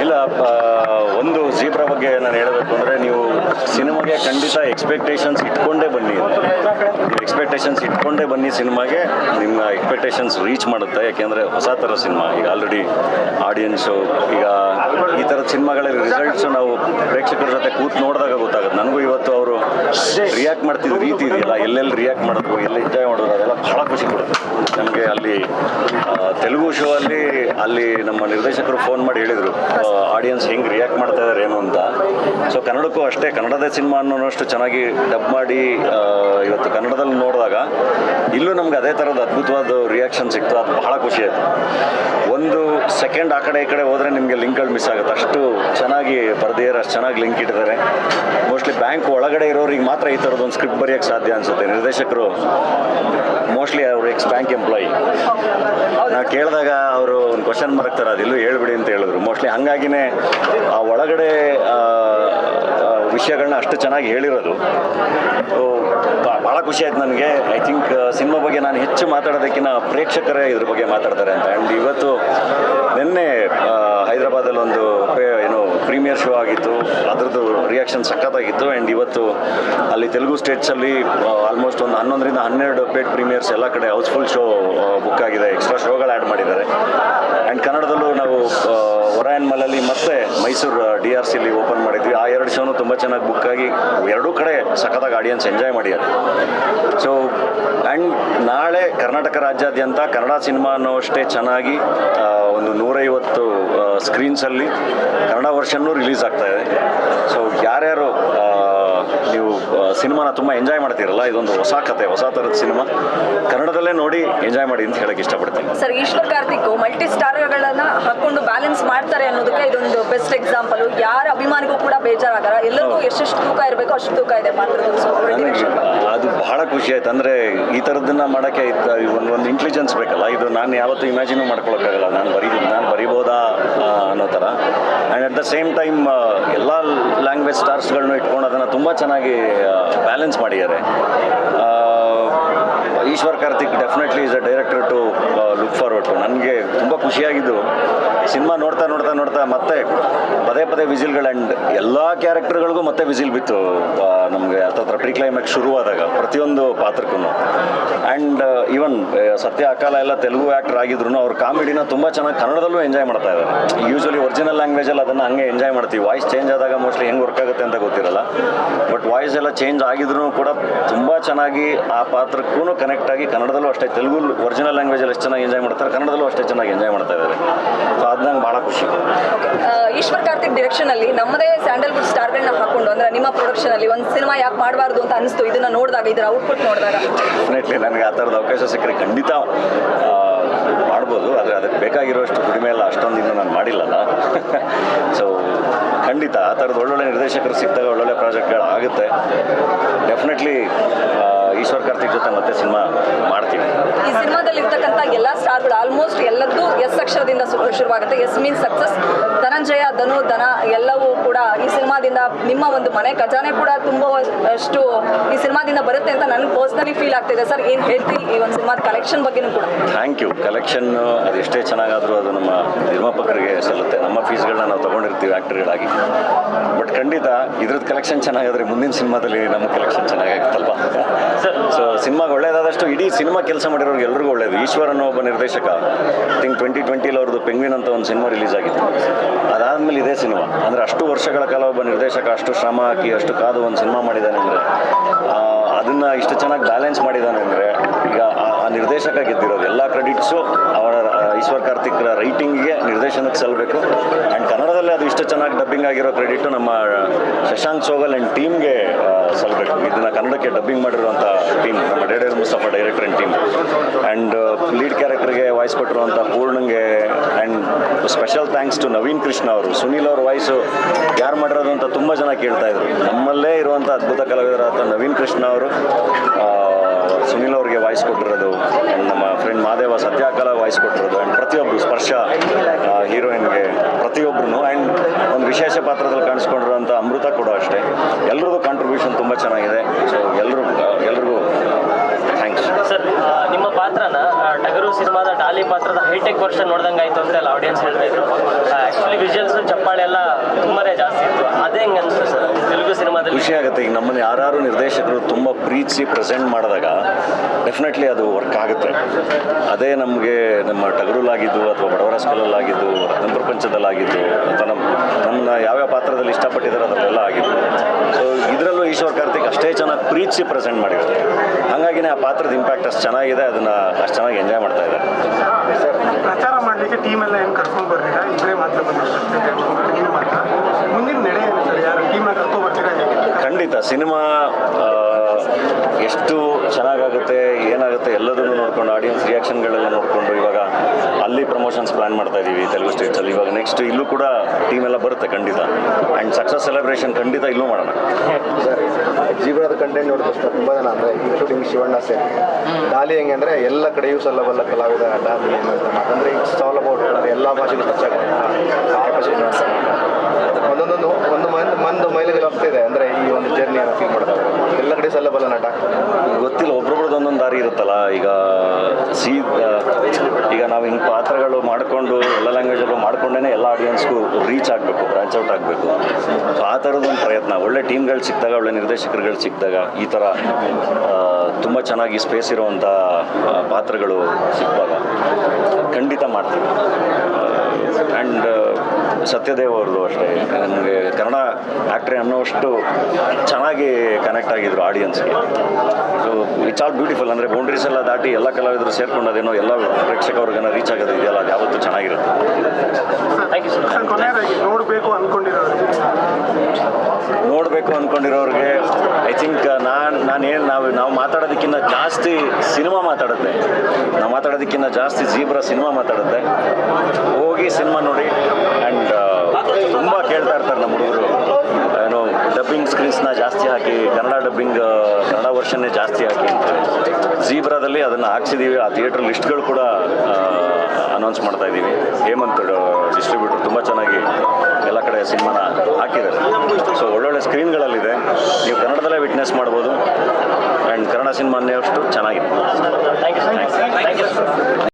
ಇಲ್ಲ ಒಂದು ಜೀಬ್ರಾ ಬಗ್ಗೆ ನಾನು ಹೇಳಬೇಕು ಅಂದರೆ ನೀವು ಸಿನಿಮಾಗೆ ಖಂಡಿತ ಎಕ್ಸ್ಪೆಕ್ಟೇಷನ್ಸ್ ಇಟ್ಕೊಂಡೇ ಬನ್ನಿ ಎಕ್ಸ್ಪೆಕ್ಟೇಷನ್ಸ್ ಇಟ್ಕೊಂಡೇ ಬನ್ನಿ ಸಿನಿಮಾಗೆ. ನಿಮ್ಮ ಎಕ್ಸ್ಪೆಕ್ಟೇಷನ್ಸ್ ರೀಚ್ ಮಾಡುತ್ತೆ. ಯಾಕೆಂದರೆ ಹೊಸ ಥರ ಸಿನಿಮಾ. ಈಗ ಆಲ್ರೆಡಿ ಆಡಿಯನ್ಸು ಈಗ ಈ ಥರದ ಸಿನಿಮಾಗಳಲ್ಲಿ ರಿಸಲ್ಟ್ಸು ನಾವು ಪ್ರೇಕ್ಷಕರ ಜೊತೆ ಕೂತ್ ನೋಡಿದಾಗ ಗೊತ್ತಾಗುತ್ತೆ. ನನಗೂ ಇವತ್ತು ಅವರು ರಿಯಾಕ್ಟ್ ಮಾಡ್ತಿದ್ದ ರೀತಿ ಇದೆಯಲ್ಲ. ಎಲ್ಲೆಲ್ಲಿ ರಿಯಾಕ್ಟ್ ಮಾಡೋದು ಎಲ್ಲ ಎಂಜಾಯ್ ಮಾಡೋದು ಅದೆಲ್ಲ ಭಾಳ ಖುಷಿ ಕೊಡುತ್ತೆ. ನಮಗೆ ಅಲ್ಲಿ ತೆಲುಗು ಶೋ ಅಲ್ಲಿ ಅಲ್ಲಿ ನಮ್ಮ ನಿರ್ದೇಶಕರು ಫೋನ್ ಮಾಡಿ ಹೇಳಿದರು ಆಡಿಯನ್ಸ್ ಹೆಂಗೆ ರಿಯಾಕ್ಟ್ ಮಾಡ್ತಾ ಇದ್ದಾರೆ ಏನು ಅಂತ. ಸೊ ಕನ್ನಡಕ್ಕೂ ಅಷ್ಟೇ, ಕನ್ನಡದ ಸಿನಿಮಾ ಅನ್ನೋಷ್ಟು ಚೆನ್ನಾಗಿ ಡಬ್ ಮಾಡಿ ಇವತ್ತು ಕನ್ನಡದಲ್ಲಿ ನೋಡಿದಾಗ ಇಲ್ಲೂ ನಮ್ಗೆ ಅದೇ ಥರದ ಅದ್ಭುತವಾದ ರಿಯಾಕ್ಷನ್ ಸಿಕ್ತು. ಅದು ಬಹಳ ಖುಷಿ ಆಯಿತು. ಒಂದು ಸೆಕೆಂಡ್ ಆ ಕಡೆ ಈ ಕಡೆ ಹೋದರೆ ನಿಮಗೆ ಲಿಂಕ್ಗಳು ಮಿಸ್ ಆಗುತ್ತೆ. ಅಷ್ಟು ಚೆನ್ನಾಗಿ ಬರ್ದಿದ್ದಾರೆ ಅಷ್ಟು ಚೆನ್ನಾಗಿ ಲಿಂಕ್ ಇಟ್ಟಿದ್ದಾರೆ. ಮೋಸ್ಟ್ಲಿ ಬ್ಯಾಂಕ್ ಒಳಗಡೆ ಇರೋರಿಗೆ ಮಾತ್ರ ಈ ಥರದ್ದು ಒಂದು ಸ್ಕ್ರಿಪ್ಟ್ ಬರೆಯೋಕ್ಕೆ ಸಾಧ್ಯ ಅನಿಸುತ್ತೆ. ನಿರ್ದೇಶಕರು ಮೋಸ್ಟ್ಲಿ ಅವರು ಎಕ್ಸ್ ಬ್ಯಾಂಕ್ ಎಂಪ್ಲಾಯಿ ನಾವು ಕೇಳಿದಾಗ ಅವರು ಒಂದು ಕ್ವಶನ್ ಮಾರ್ಕ್ ಥರ ಅದೆಲ್ಲೂ ಹೇಳ್ಬಿಡಿ ಅಂತ ಹೇಳಿದ್ರು. ಮೋಸ್ಟ್ಲಿ ಹಾಗಾಗಿನೇ ಆ ಒಳಗಡೆ ವಿಷಯಗಳನ್ನ ಅಷ್ಟು ಚೆನ್ನಾಗಿ ಹೇಳಿರೋದು. ಭಾಳ ಖುಷಿ ಆಯ್ತು ನನಗೆ. ಐ ಥಿಂಕ್ ಸಿನಿಮಾ ಬಗ್ಗೆ ನಾನು ಹೆಚ್ಚು ಮಾತಾಡೋದಕ್ಕಿಂತ ಪ್ರೇಕ್ಷಕರೇ ಇದ್ರ ಬಗ್ಗೆ ಮಾತಾಡ್ತಾರೆ ಅಂತ. ಆ್ಯಂಡ್ ಇವತ್ತು ನಿನ್ನೆ ಹೈದ್ರಾಬಾದಲ್ಲಿ ಒಂದು ಏನು ಪ್ರೀಮಿಯರ್ ಶೋ ಆಗಿತ್ತು. ಅದರದ್ದು ರಿಯಾಕ್ಷನ್ ಸಖತ್ತಾಗಿತ್ತು. ಆ್ಯಂಡ್ ಇವತ್ತು ಅಲ್ಲಿ ತೆಲುಗು ಸ್ಟೇಟ್ಸಲ್ಲಿ ಆಲ್ಮೋಸ್ಟ್ ಒಂದು ಹನ್ನೊಂದರಿಂದ ಹನ್ನೆರಡು ಪೇಟ್ ಪ್ರೀಮಿಯರ್ಸ್ ಎಲ್ಲ ಕಡೆ ಹೌಸ್ಫುಲ್ ಶೋ ಬುಕ್ ಆಗಿದೆ. ಎಕ್ಸ್ಟ್ರಾ ಶೋಗಳು ಆ್ಯಡ್ ಮಾಡಿದ್ದಾರೆ. ಆ್ಯಂಡ್ ಕನ್ನಡದಲ್ಲೂ ನಾವು ಒರಾಯನ್ ಮಲಲ್ಲಿ ಮತ್ತೆ ಮೈಸೂರು ಡಿ ಆರ್ ಸಿಲಿ ಓಪನ್ ಮಾಡಿದ್ವಿ. ಆ ಎರಡು ತುಂಬ ಚೆನ್ನಾಗಿ ಬುಕ್ ಆಗಿ ಎರಡೂ ಕಡೆ ಸಖತ್ತಾಗಿ ಗಾಡಿಯನ್ಸ್ ಎಂಜಾಯ್ ಮಾಡಿದ್ದಾರೆ ಸೊ ಆ್ಯಂಡ್ ನಾಳೆ ಕರ್ನಾಟಕ ರಾಜ್ಯಾದ್ಯಂತ ಕನ್ನಡ ಸಿನಿಮಾ ಅನ್ನೋಷ್ಟೇ ಚೆನ್ನಾಗಿ ಆ, ಒಂದು ನೂರೈವತ್ತು ಸ್ಕ್ರೀನ್ಸಲ್ಲಿ ಕನ್ನಡ ವರ್ಷನ್ನು ರಿಲೀಸ್ ಆಗ್ತಾ ಇದೆ. ಸೊ ಯಾರ್ಯಾರು ನೀವು ಸಿನಿಮಾನ ತುಂಬ ಎಂಜಾಯ್ ಮಾಡ್ತೀರಲ್ಲ? ಇದೊಂದು ಹೊಸ ಕತೆ ಹೊಸ ಥರದ ಸಿನಿಮಾ. ಕನ್ನಡದಲ್ಲೇ ನೋಡಿ ಎಂಜಾಯ್ ಮಾಡಿ ಅಂತ ಹೇಳಕ್ಕೆ ಇಷ್ಟಪಡ್ತೀನಿ. ಸರ್ ಈಶ್ವರ್ ಕಾರ್ತಿಕ್ ಮಲ್ಟಿ ಸ್ಟಾರ್ಗಳನ್ನ ಹಾಕೊಂಡು ಬ್ಯಾಲೆನ್ಸ್ ಮಾಡ್ತಾರೆ ಅನ್ನೋದಕ್ಕೆ ಇದೊಂದು ಬೆಸ್ಟ್ ಎಕ್ಸಾಂಪಲ್ ಯಾರ ಅಭಿಮಾನಿಗೂ ಕೂಡ ಬೇಜಾರಾಗಲ್ಲ. ಎಲ್ಲರಿಗೂ ಎಷ್ಟೆಷ್ಟು ತೂಕ ಇರಬೇಕು ಅಷ್ಟು ತೂಕ ಇದೆ ಮಾತ್ರ ಅದು ಬಹಳ ಖುಷಿ ಆಯ್ತು. ಅಂದರೆ ಈ ತರದನ್ನ ಮಾಡೋಕ್ಕೆ ಒಂದು ಒಂದು ಇಂಟೆಲಿಜೆನ್ಸ್ ಬೇಕಲ್ಲ? ಇದು ನಾನು ಯಾವತ್ತೂ ಇಮ್ಯಾಜಿನೂ ಮಾಡ್ಕೊಳಕ್ಕಾಗಲ್ಲ. ನಾನು ಬರೀ ನಾನು ಬರಿಬೋದಾ? And at the same time ಎಲ್ಲ ಲ್ಯಾಂಗ್ವೇಜ್ ಸ್ಟಾರ್ಸ್ಗಳನ್ನೂ ಇಟ್ಕೊಂಡು ಅದನ್ನು ತುಂಬ ಚೆನ್ನಾಗಿ ಬ್ಯಾಲೆನ್ಸ್ ಮಾಡಿದ್ದಾರೆ. ಆ, Eshwar Karthik definitely is a director to look forward to ನನಗೆ ತುಂಬ ಖುಷಿಯಾಗಿದ್ದು. ಸಿನಿಮಾ ನೋಡ್ತಾ ನೋಡ್ತಾ ನೋಡ್ತಾ ಮತ್ತೆ ಪದೇ ಪದೇ ವಿಸಿಲ್ಗಳು ಆ್ಯಂಡ್ ಎಲ್ಲ ಕ್ಯಾರೆಕ್ಟರ್ಗಳಿಗೂ ಮತ್ತೆ ವಿಸಿಲ್ ಬಿತ್ತು. ನಮಗೆ ಹತ್ತತ್ರ ಪ್ರೀ ಕ್ಲೈಮ್ಯಾಕ್ಸ್ ಶುರುವಾದಾಗ ಪ್ರತಿಯೊಂದು ಪಾತ್ರಕ್ಕೂ ಆ್ಯಂಡ್ ಈವನ್ ಸತ್ಯ, ಅಕಾಲ ಎಲ್ಲ ತೆಲುಗು ಆ್ಯಕ್ಟರ್ ಆಗಿದ್ರು ಅವ್ರ ಕಾಮಿಡಿನ ತುಂಬ ಚೆನ್ನಾಗಿ ಕನ್ನಡದಲ್ಲೂ ಎಂಜಾಯ್ ಮಾಡ್ತಾ ಇದ್ದಾರೆ ಯೂಶಲಿ ಒರಿಜಿನಲ್ ಲ್ಯಾಂಗ್ವೇಜಲ್ಲಿ ಅದನ್ನು ಹಂಗೆ ಎಂಜಾಯ್ ಮಾಡ್ತೀವಿ. ವಾಯ್ಸ್ ಚೇಂಜ್ ಆದಾಗ ಮೋಸ್ಟ್ಲಿ ಹೆಂಗೆ ವರ್ಕ್ ಆಗುತ್ತೆ ಅಂತ ಗೊತ್ತಿರಲ್ಲ. ಬಟ್ ವಾಯ್ಸ್ ಎಲ್ಲ ಚೇಂಜ್ ಆಗಿದ್ರು ಕೂಡ ತುಂಬ ಚೆನ್ನಾಗಿ ಆ ಪಾತ್ರಕ್ಕೂ ಕನೆಕ್ಟ್ ಆಗಿ ಕನ್ನಡದಲ್ಲೂ ಅಷ್ಟೇ ತೆಲುಗು ಒರಿಜಿನಲ್ ಲ್ಯಾಂಗ್ವೇಜಲ್ಲಿ ಎಷ್ಟು ಚೆನ್ನಾಗಿ ಎಂಜಾಯ್ ಮಾಡ್ತಾರೆ ಕನ್ನಡದಲ್ಲೂ ಅಷ್ಟೇ ಚೆನ್ನಾಗಿ ಎಂಜಾಯ್ ಮಾಡ್ತಾ ಇದ್ದಾರೆ. ಸೊ ಅದು ನಂಗೆ ಭಾಳ ಖುಷಿ. ಈಶ್ವರ್ ಕಾರ್ತಿಕ್ ಡೈರೆಕ್ಷನ್ ಅಲ್ಲಿ ನಮ್ಮದೇ ಸ್ಯಾಂಡಲ್ವುಡ್ ಸ್ಟಾರ್ಗಳನ್ನ ಹಾಕೊಂಡು ಅಂದ್ರೆ ನಿಮ್ಮ ಪ್ರೊಡಕ್ಷನ್ ಅಲ್ಲಿ ಒಂದು ಸಿನಿಮಾ ಯಾಕೆ ಮಾಡಬಾರ್ದು ಅಂತ ಅನಿಸ್ತು? ಇದನ್ನ ನೋಡಿದಾಗ ಇದರ ಔಟ್ಪುಟ್ ನೋಡಿದಾಗ. ಡೆಫಿನೆಟ್ಲಿ ನನಗೆ ಆ ಥರದ ಅವಕಾಶ ಸಿಕ್ಕರೆ ಖಂಡಿತ ಮಾಡ್ಬೋದು ಆದರೆ ಅದಕ್ಕೆ ಬೇಕಾಗಿರೋಷ್ಟು ದುಡಿಮೆ ಎಲ್ಲ ಅಷ್ಟೊಂದು ಇನ್ನೂ ನಾನು ಮಾಡಿಲ್ಲಲ್ಲ. ಸೊ ಖಂಡಿತ ಆ ಥರದ ಒಳ್ಳೊಳ್ಳೆ ನಿರ್ದೇಶಕರು ಸಿಕ್ಕಿದಾಗ ಒಳ್ಳೊಳ್ಳೆ ಪ್ರಾಜೆಕ್ಟ್ಗಳು ಆಗುತ್ತೆ. ಡೆಫಿನೆಟ್ಲಿ ಈಶ್ವರ್ ಕಾರ್ತಿಕ್ ಜೊತೆ ಮತ್ತೆ ಸಿನಿಮಾ ಮಾಡ್ತೀವಿ. ಈ ಸಿನಿಮಾದಲ್ಲಿ ಇರ್ತಕ್ಕಂಥ ಎಲ್ಲಾ ಸ್ಟಾರ್ಗಳು ಆಲ್ಮೋಸ್ಟ್ ಎಲ್ಲದೂ ಎಸ್ ಅಕ್ಷರದಿಂದ ಶುರುವಾಗುತ್ತೆ. S mean success. Dhananjaya Dhanu Dhana ಎಲ್ಲವೂ ಕೂಡ ಈ ಸಿನಿಮಾದಿಂದ ನಿಮ್ಮ ಒಂದು ಮನೆ ಖಜಾನೆ ಕೂಡ ತುಂಬುವಷ್ಟು ಈ ಸಿನಿಮಾದಿಂದ ಬರುತ್ತೆ ಅಂತ ನನಗೆ ಪರ್ಸ್ನಲಿ ಫೀಲ್ ಆಗ್ತಿದೆ. ಸರ್ ಏನು ಹೇಳ್ತೀನಿ ಈ ಒಂದು ಸಿನಿಮಾದ ಕಲೆಕ್ಷನ್ ಬಗ್ಗೆನೂ ಕೂಡ? ಥ್ಯಾಂಕ್ ಯು ಕಲೆಕ್ಷನ್ ಎಷ್ಟೇ ಚೆನ್ನಾಗಾದರೂ ಅದು ನಮ್ಮ ನಿರ್ಮಾಪಕರಿಗೆ ಸಲ್ಲುತ್ತೆ. ನಮ್ಮ ಫೀಸ್ಗಳನ್ನ ನಾವು ತಗೊಂಡಿರ್ತೀವಿ ಆ್ಯಕ್ಟರ್ಗಳಾಗಿ ಬಟ್ ಖಂಡಿತ ಇದ್ರದ್ದು ಕಲೆಕ್ಷನ್ ಚೆನ್ನಾಗಿದ್ರೆ ಮುಂದಿನ ಸಿನಿಮಾದಲ್ಲಿ ನಮ್ಮ ಕಲೆಕ್ಷನ್ ಚೆನ್ನಾಗಾಗುತ್ತಲ್ವಾ? ಸೊ ಸಿನಿಮಾಗೆ ಒಳ್ಳೇದಾದಷ್ಟು ಇಡೀ ಸಿನಿಮಾ ಕೆಲಸ ಮಾಡಿರೋರಿಗೆ ಎಲ್ರಿಗೂ ಒಳ್ಳೇದು. ಈಶ್ವರ್ ಅನ್ನೋ ಒಬ್ಬ ನಿರ್ದೇಶಕ. ಥಿಂಕ್ ಟ್ವೆಂಟಿ ಟ್ವೆಂಟಿಲಿ ಅವ್ರದ್ದು ಪೆಂಗ್ವಿನ್ ಅಂತ ಒಂದು ಸಿನಿಮಾ ರಿಲೀಸ್ ಆಗಿತ್ತು. ಅದಾದಮೇಲೆ ಇದೇ ಸಿನಿಮಾ ಅಂದರೆ ಅಷ್ಟು ವರ್ಷಗಳ ಕಾಲ ಒಬ್ಬ ನಿರ್ದೇಶಕ ಅಷ್ಟು ಶ್ರಮ ಹಾಕಿ, ಅಷ್ಟು ಕಾದು ಒಂದು ಸಿನಿಮಾ ಮಾಡಿದ್ದಾನೆ ಅಂದರೆ ಅದನ್ನು ಇಷ್ಟು ಚೆನ್ನಾಗಿ ಬ್ಯಾಲೆನ್ಸ್ ಮಾಡಿದ್ದಾನೆ ಅಂದರೆ, ಈಗ ಆ- ನಿರ್ದೇಶಕ ಗೆದ್ದಿರೋದು ಎಲ್ಲ ಕ್ರೆಡಿಟ್ಸು ಅವರ ಈಶ್ವರ್ ಕಾರ್ತಿಕ್ರ ರೈಟಿಂಗ್ಗೆ ನಿರ್ದೇಶನಕ್ಕೆ ಸಲ್ಲಬೇಕು ಆ್ಯಂಡ್ ಕನ್ನಡದಲ್ಲಿ ಅದು ಇಷ್ಟು ಚೆನ್ನಾಗಿ ಡಬ್ಬಿಂಗ್ ಆಗಿರೋ ಕ್ರೆಡಿಟು ನಮ್ಮ ಶಶಾಂಕ್ ಸೋಗಲ್ ಆ್ಯಂಡ್ ಟೀಮ್ಗೆ ಸಲ್ಲಬೇಕು ಇದನ್ನು ಕನ್ನಡಕ್ಕೆ ಡಬ್ಬಿಂಗ್ ಮಾಡಿರುವಂಥ ಟೀಮ್ ನಮ್ಮ ಡೇಡರ್ Mustafa director and team and lead ಕ್ಯಾರೆಕ್ಟರ್ಗೆ voice ಕೊಟ್ಟಿರುವಂಥ ಪೂರ್ಣಂಗೆ and special thanks to Naveen Krishna ಅವರು. ಸುನೀಲ್ ಅವ್ರ ವಾಯ್ಸು ಯಾರು ಮಾಡಿರೋದು ಅಂತ ತುಂಬ ಜನ ಕೇಳ್ತಾ ಇದ್ರು. ನಮ್ಮಲ್ಲೇ ಇರುವಂಥ ಅದ್ಭುತ ಕಲಾವಿದರಾದ ನವೀನ್ ಕೃಷ್ಣ ಅವರು ಸುನೀಲ್ ಅವ್ರಿಗೆ ವಾಯ್ಸ್ ಕೊಟ್ಟಿರೋದು ಆ್ಯಂಡ್ ನಮ್ಮ ಫ್ರೆಂಡ್ ಮಾದೇವ ಸತ್ಯಾಕಾಲ ವಾಯ್ಸ್ ಕೊಟ್ಟಿರೋದು ಆ್ಯಂಡ್ ಪ್ರತಿಯೊಬ್ಬರು ಸ್ಪರ್ಶ ಹೀರೋಯಿನ್ಗೆ ಪ್ರತಿಯೊಬ್ಬರು ಆ್ಯಂಡ್ ಒಂದು ವಿಶೇಷ ಪಾತ್ರದಲ್ಲಿ ಕಾಣಿಸ್ಕೊಂಡಿರೋಂಥ ಅಮೃತ ಕೂಡ ಅಷ್ಟೇ. ಎಲ್ಲರದ್ದು ಕಾಂಟ್ರಿಬ್ಯೂಷನ್ ತುಂಬ ಚೆನ್ನಾಗಿದೆ. ಸೊ ಎಲ್ಲರೂ ಎಲ್ರಿಗೂ ಥ್ಯಾಂಕ್ಸ್ ಸರ್ ನಿಮ್ಮ ಪಾತ್ರನ ಟಗರು ಸಿನಿಮಾದ ಡಾಲಿ ಪಾತ್ರದ ಹೈಟೆಕ್ ವರ್ಷನ್ ನೋಡ್ದಂಗೆ ಆಯ್ತು ಅಂತ ಎಲ್ಲ ಆಡಿಯನ್ಸ್ ಹೇಳ್ತಾ ಇದ್ರು. ಆ್ಯಕ್ಚುಲಿ ವಿಜುವಲ್ಸ್ ಚಪ್ಪಾಳೆ ಎಲ್ಲ ತುಂಬಾನೇ ಜಾಸ್ತಿ ಇತ್ತು. ಅದೇ ಹೆಂಗೆ ಅನಿಸ್ತು ಸರ್? ತೆಲುಗು ಸಿನಿಮಾದಲ್ಲಿ? ಖುಷಿ ಆಗುತ್ತೆ. ಈಗ ನಮ್ಮನ್ನು ಯಾರು ನಿರ್ದೇಶಕರು ತುಂಬ ಪ್ರೀತಿಸಿ ಪ್ರೆಸೆಂಟ್ ಮಾಡಿದಾಗ ಡೆಫಿನೆಟ್ಲಿ ಅದು ವರ್ಕ್ ಆಗುತ್ತೆ. ಅದೇ ನಮಗೆ ನಮ್ಮ ಟಗರುಲಾಗಿದ್ದು ಅಥವಾ ಬಡವರ ಸ್ಕೂಲಲ್ಲಾಗಿದ್ದು ರತ್ನ ಪ್ರಪಂಚದಲ್ಲಾಗಿದ್ದು, ಅಥವಾ ನಮ್ಮ ನಮ್ಮನ್ನ ಯಾವ್ಯಾವ ಪಾತ್ರದಲ್ಲಿ ಇಷ್ಟಪಟ್ಟಿದ್ದಾರೆ ಅದರಲ್ಲೆಲ್ಲ ಆಗಿದ್ದು. ಸೊ ಇದರಲ್ಲೂ ಈಶ್ವರ್ ಕಾರ್ತಿಕ್ ಅಷ್ಟೇ ಚೆನ್ನಾಗಿ ಪ್ರೀತಿಸಿ ಪ್ರೆಸೆಂಟ್ ಮಾಡಿದ್ದಾರೆ. ಹಾಗಾಗಿನೇ ಆ ಪಾತ್ರದ ಇಂಪ್ಯಾಕ್ಟ್ ಅಷ್ಟು ಚೆನ್ನಾಗಿದೆ. ಅದನ್ನು ಅಷ್ಟು ಚೆನ್ನಾಗಿ ಎಂಜಾಯ್ ಮಾಡ್ತಾ ಇದ್ದಾರೆ. ಪ್ರಚಾರ ಮಾಡಲಿಕ್ಕೆ ಟೀಮ್ ಎಲ್ಲ ಏನು ಕರ್ಕೊಂಡು ಬರ್ತೀರಾ? ಇಬ್ಬರೇ ಮಾತ್ರ ಮುಂದಿನ ನಡೆ ಏನು ಸರ್? ಯಾರು ಟೀಮ್ನ ಕರ್ಕೊಂಡು ಬರ್ತೀರಾ ಖಂಡಿತ. ಸಿನಿಮಾ ಎಷ್ಟು ಚೆನ್ನಾಗಾಗುತ್ತೆ ಏನಾಗುತ್ತೆ ಎಲ್ಲದನ್ನು ನೋಡ್ಕೊಂಡು ಆಡಿಯನ್ಸ್ ರಿಯಾಕ್ಷನ್ಗಳೆಲ್ಲ ನೋಡಿಕೊಂಡು ಇವಾಗ ಅಲ್ಲಿ ಪ್ರಮೋಷನ್ಸ್ ಪ್ಲ್ಯಾನ್ ಮಾಡ್ತಾ ಇದ್ದೀವಿ ತೆಲುಗು ಸ್ಟೇಟ್ಸಲ್ಲಿ ಇವಾಗ ನೆಕ್ಸ್ಟ್ ಇಲ್ಲೂ ಕೂಡ ಟೀಮ್ ಎಲ್ಲ ಬರುತ್ತೆ ಖಂಡಿತ. ಆ್ಯಂಡ್ ಸಕ್ಸಸ್ ಸೆಲೆಬ್ರೇಷನ್ ಖಂಡಿತ ಇಲ್ಲೂ ಮಾಡೋಣ. ಸರ್ ಜೀವನದ ಕಂಟೆಂಟ್ ನೋಡಿದ ತುಂಬ ಜನ ಅಂದರೆ ಶಿವಣ್ಣ ಸೇರಿ. ಡಾಲಿ ಹೆಂಗೆ ಅಂದರೆ ಎಲ್ಲ ಕಡೆಯೂ ಸಲ್ಲಬಲ್ಲ ಕಲಾವಿದ ಡಾಲಿ ಅಂದರೆ ಇಟ್ಸ್ ಆಲ್ ಅಬೌಟ್ ಎಲ್ಲ ಭಾಷೆಗೂ ಟಚ್ ಆಗುತ್ತೆ ಒಂದೊಂದೊಂದು ಒಂದು ಮಂದ್ ಮಂದು ಮೈಲಿಗೆ ಇದೆ ಅಂದರೆ ಈ ಒಂದು ಜರ್ನಿ ಜರ್ನಿಯನ್ನು ಫೀಲ್ ಮಾಡ್ತಾರೆ. ಎಲ್ಲ ಕಡೆ ಸಲ್ಲಬಲ್ಲ ನಟ. ಗೊತ್ತಿಲ್ಲ ಒಬ್ರೊಬ್ರದ್ದು ಒಂದೊಂದು ದಾರಿ ಇರುತ್ತಲ್ಲ ಈಗ ಸೀ ಈಗ ನಾವು ಹಿಂಗೆ ಪಾತ್ರಗಳು ಮಾಡಿಕೊಂಡು ಎಲ್ಲ ಲ್ಯಾಂಗ್ವೇಜಲ್ಲೂ ಮಾಡ್ಕೊಂಡೇ ಎಲ್ಲ ಆಡಿಯನ್ಸ್ಗೂ ರೀಚ್ ಆಗಬೇಕು ಬ್ರಾಂಚ್ ಔಟ್ ಆಗಬೇಕು. ಆ ಥರದ್ದೊಂದು ಪ್ರಯತ್ನ. ಒಳ್ಳೆ ಟೀಮ್ಗಳು ಸಿಕ್ಕಿದಾಗ ಒಳ್ಳೆ ನಿರ್ದೇಶಕರುಗಳು ಸಿಕ್ಕಿದಾಗ ಈ ಥರ ತುಂಬ ಚೆನ್ನಾಗಿ ಸ್ಪೇಸ್ ಇರುವಂಥ ಪಾತ್ರಗಳು ಸಿಕ್ಕಾಗ ಖಂಡಿತ ಮಾಡ್ತೀವಿ ಆ್ಯಂಡ್ ಸತ್ಯದೇವ್ ಅವ್ರದ್ದು ಅಷ್ಟೇ. ನನಗೆ ಕನ್ನಡ ಆ್ಯಕ್ಟ್ರಿ ಅನ್ನೋಷ್ಟು ಚೆನ್ನಾಗಿ ಕನೆಕ್ಟ್ ಆಗಿದ್ರು ಆಡಿಯನ್ಸ್ಗೆ ಸೊ ಇಟ್ಸ್ ಆಲ್ ಬ್ಯೂಟಿಫುಲ್ ಅಂದರೆ ಬೌಂಡ್ರೀಸ್ ಎಲ್ಲ ದಾಟಿ ಎಲ್ಲ ಕಲಾವಿದರು ಸೇರ್ಕೊಂಡು ಅದೇನೋ ಎಲ್ಲ ಪ್ರೇಕ್ಷಕವರ್ಗನ ರೀಚ್ ಆಗೋದು ಇದೆಯಲ್ಲ, ಅದು ಯಾವತ್ತೂ ಚೆನ್ನಾಗಿರುತ್ತೆ. ನೋಡಬೇಕು ಅಂದ್ಕೊಂಡಿರೋರು ನೋಡಬೇಕು ಅಂದ್ಕೊಂಡಿರೋರಿಗೆ ಐ ಥಿಂಕ್ ನಾನು ನಾನೇನು ನಾವು ನಾವು ಮಾತಾಡೋದಕ್ಕಿಂತ ಜಾಸ್ತಿ ಸಿನಿಮಾ ಮಾತಾಡುತ್ತೆ. ನಾವು ಮಾತಾಡೋದಕ್ಕಿಂತ ಜಾಸ್ತಿ ಜೀಬ್ರ ಸಿನಿಮಾ ಮಾತಾಡುತ್ತೆ. ಹೋಗಿ ಸಿನಿಮಾ ನೋಡಿ ಆ್ಯಂಡ್ ತುಂಬ ಕೇಳ್ತಾ ಇರ್ತಾರೆ ನಮ್ಮ ಹುಡುಗರು. ಏನು ಡಬ್ಬಿಂಗ್ ಸ್ಕ್ರೀನ್ಸ್ನ ಜಾಸ್ತಿ ಹಾಕಿ, ಕನ್ನಡ ಡಬ್ಬಿಂಗ್ ಕನ್ನಡ ವರ್ಷನ್ನೇ ಜಾಸ್ತಿ ಹಾಕಿ ಜೀಬ್ರಾದಲ್ಲಿ ಅದನ್ನು ಹಾಕ್ಸಿದ್ದೀವಿ ಆ ಥಿಯೇಟ್ರ್ ಲಿಸ್ಟ್ಗಳು ಕೂಡ ಅನೌನ್ಸ್ ಮಾಡ್ತಾ ಇದ್ದೀವಿ. ಹೇಮಂತ್ ಡಿಸ್ಟ್ರಿಬ್ಯೂಟರ್ ತುಂಬ ಚೆನ್ನಾಗಿ ಎಲ್ಲ ಕಡೆ ಸಿನಿಮಾನ ಹಾಕಿದ್ದಾರೆ. ಸೊ ಒಳ್ಳೊಳ್ಳೆ ಸ್ಕ್ರೀನ್ಗಳಲ್ಲಿದೆ ನೀವು ಕನ್ನಡದಲ್ಲೇ ವಿಟ್ನೆಸ್ ಮಾಡ್ಬೋದು. ಆ್ಯಂಡ್ ಕನ್ನಡ ಸಿನಿಮಾ ಅನ್ನೋಷ್ಟು ಚೆನ್ನಾಗಿದೆ. Thank you sir thank you